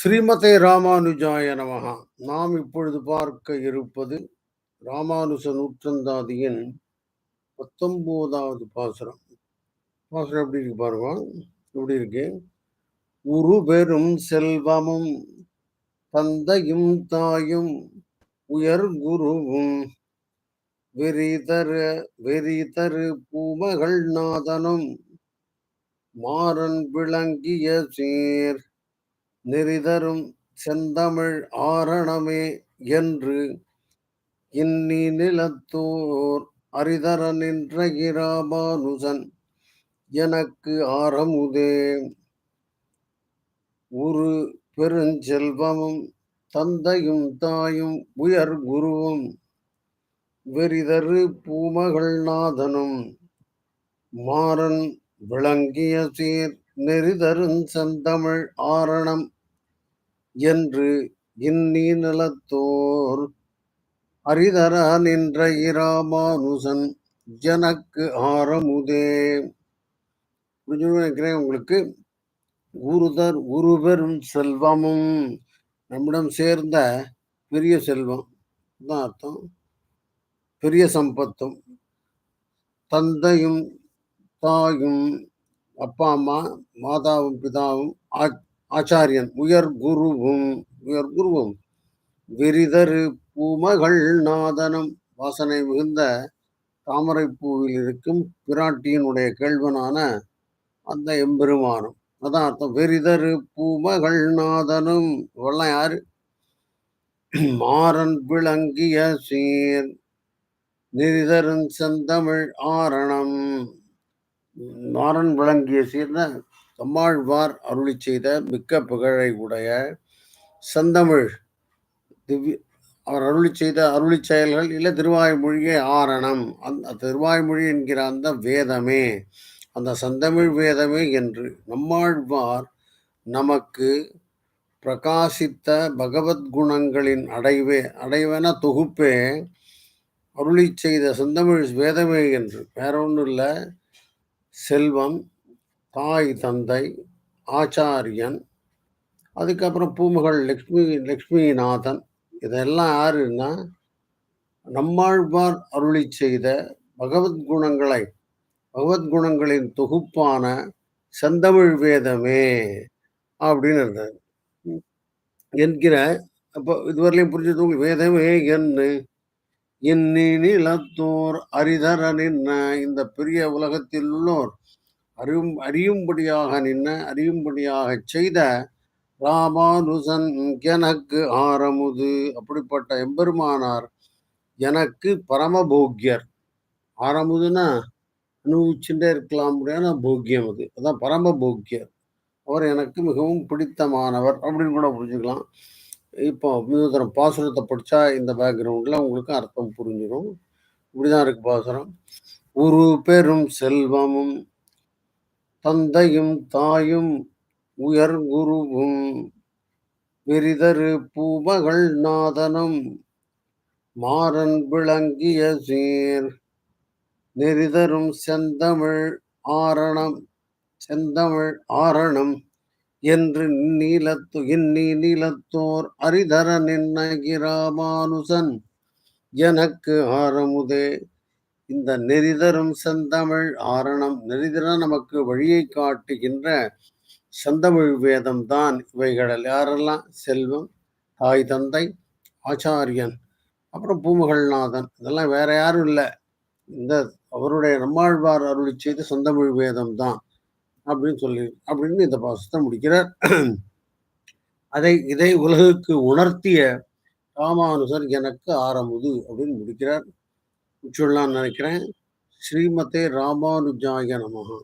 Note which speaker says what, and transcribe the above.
Speaker 1: ஸ்ரீமதே ராமானுஜாய நமகா நாம் இப்பொழுது பார்க்க இருப்பது ராமானுஜ நூற்றந்தாதியின் பத்தொன்பதாவது பாசுரம். பாசுரம் எப்படி இருக்கு பாருங்க. எப்படி இருக்கு? உரு பெரும் செல்வமும் தந்தையும் தாயும் உயர் குருவும் வெறிதரு வெறிதரு பூமகள் நாதனும் மாறன் விளங்கிய சீர் நெறிதரும் செந்தமிழ் ஆரணமே என்று இன்னி நிலத்தோர் அரிதர நின்ற இராமானுஜன் எனக்கு ஆரமுதே. ஒரு பெருஞ்செல்வமும் தந்தையும் தாயும் உயர் குருவும் வெறிதரு பூமகள் நாதனும் மாறன் விளங்கிய சீர் நெறிதருஞ் செந்தமிழ் ஆரணம் என்று இன்னி நிலத்தோர் அரிதர நின்ற இராமானுசன் எனக்கு ஆரமுதே. நினைக்கிறேன் உங்களுக்கு. குருதர் குருபெரும் செல்வமும் நம்மிடம் சேர்ந்த பெரிய செல்வம். தான் அர்த்தம். பெரிய சம்பத்தும் தந்தையும் தாயும் அப்பா அம்மா மாதாவும் பிதாவும் ஆச்சாரியன் உயர் குருவும் உயர் குருவும். விரிதரு பூமகள் நாதனம் வாசனை மிகுந்த தாமரை பூவில் இருக்கும் பிராட்டியினுடைய கேள்வனான அந்த எம்பெருமானம். அதான் அர்த்தம் வெறிதரு பூமகள் நாதனும் இவெல்லாம் யாரு? மாறன் விளங்கிய சீர் நெறிதரும் செந்தமிழ் ஆரணம். மாறன் விளங்கிய சீர்ன தம்மாழ்வார் அருளி செய்த மிக்க புகழை உடைய செந்தமிழ் திவ்ய அவர் அருளி செய்த அருளி செயல்கள் இல்லை திருவாய்மொழியே ஆரணம். அந்த திருவாய்மொழி என்கிற அந்த வேதமே அந்த சந்தமிழ் வேதமே என்று நம்மாழ்வார் நமக்கு பிரகாசித்த பகவத்குணங்களின் அடைவே அடைவன தொகுப்பே அருளி செய்த செந்தமிழ் வேதமே என்று. வேற ஒன்றும் இல்லை. செல்வம் தாய் தந்தை ஆச்சாரியன் அதுக்கப்புறம் பூமகள் லக்ஷ்மி லக்ஷ்மிநாதன் இதெல்லாம் யாருன்னா நம்மாழ்வார் அருளி செய்த பகவத்குணங்களை பகவத்குணங்களின் தொகுப்பான செந்தமிழ் வேதமே அப்படின்னு இருந்தார் என்கிற அப்போ இதுவரையிலையும் புரிஞ்சது வேதமே என்ன. இந்நிலத்தோர் அரிதர நின்ன இந்த பெரிய உலகத்தில் உள்ளோர் அறியும் அறியும்படியாக நின்ன அறியும்படியாக செய்த ராமானுசன் எனக்கு ஆரமுது. அப்படிப்பட்ட எம்பெருமானார் எனக்கு பரமபோக்கியர். ஆரமுதுன்னா அனுபவிச்சுட்டே இருக்கலாம் முடியாத போக்கியம் அது. அதான் பரமபோக்கியர். அவர் எனக்கு மிகவும் பிடித்தமானவர் அப்படின்னு கூட புரிஞ்சுக்கலாம். இப்போ வினோதரம் பாசுரத்தை படித்தா இந்த பேக்ரவுண்டில் உங்களுக்கு அர்த்தம் புரிஞ்சிடும் இப்படிதான் இருக்கு பாசுரம். ஒரு பெரும் செல்வமும் தந்தையும் தாயும் உயர் குருவும் விரிதரு பூமகள் நாதனும் மாறன் விளங்கிய சீர் நெறிதரும் செந்தமிழ் ஆரணம் செந்தமிழ் ஆரணம். என்று நீலத்து இன்னி நீலத்தோர் அரிதர நின்னகிராமானுசன் எனக்கு ஆரமுதே இந்த நெறிதரும் செந்தமிழ் ஆரணம் நெறிதர நமக்கு வழியை காட்டுகின்ற செந்தமிழ் வேதம் தான் இவைகளில் யாரெல்லாம்? செல்வம் தாய் தந்தை ஆச்சாரியன் அப்புறம் பூமகள்நாதன். இதெல்லாம் வேற யாரும் இல்லை. இந்த அவருடைய நம்மாழ்வார் அருளி செய்த செந்தமிழ் வேதம் தான் அப்படின்னு சொல்லி அப்படின்னு இந்த பாசத்தை முடிக்கிறார். அதை இதை உலகுக்கு உணர்த்திய ராமானுசர் எனக்கு ஆரம்புது அப்படின்னு முடிக்கிறார். சொல்லலாம்னு நினைக்கிறேன். ஸ்ரீமதே ராமானுஜாய நமகா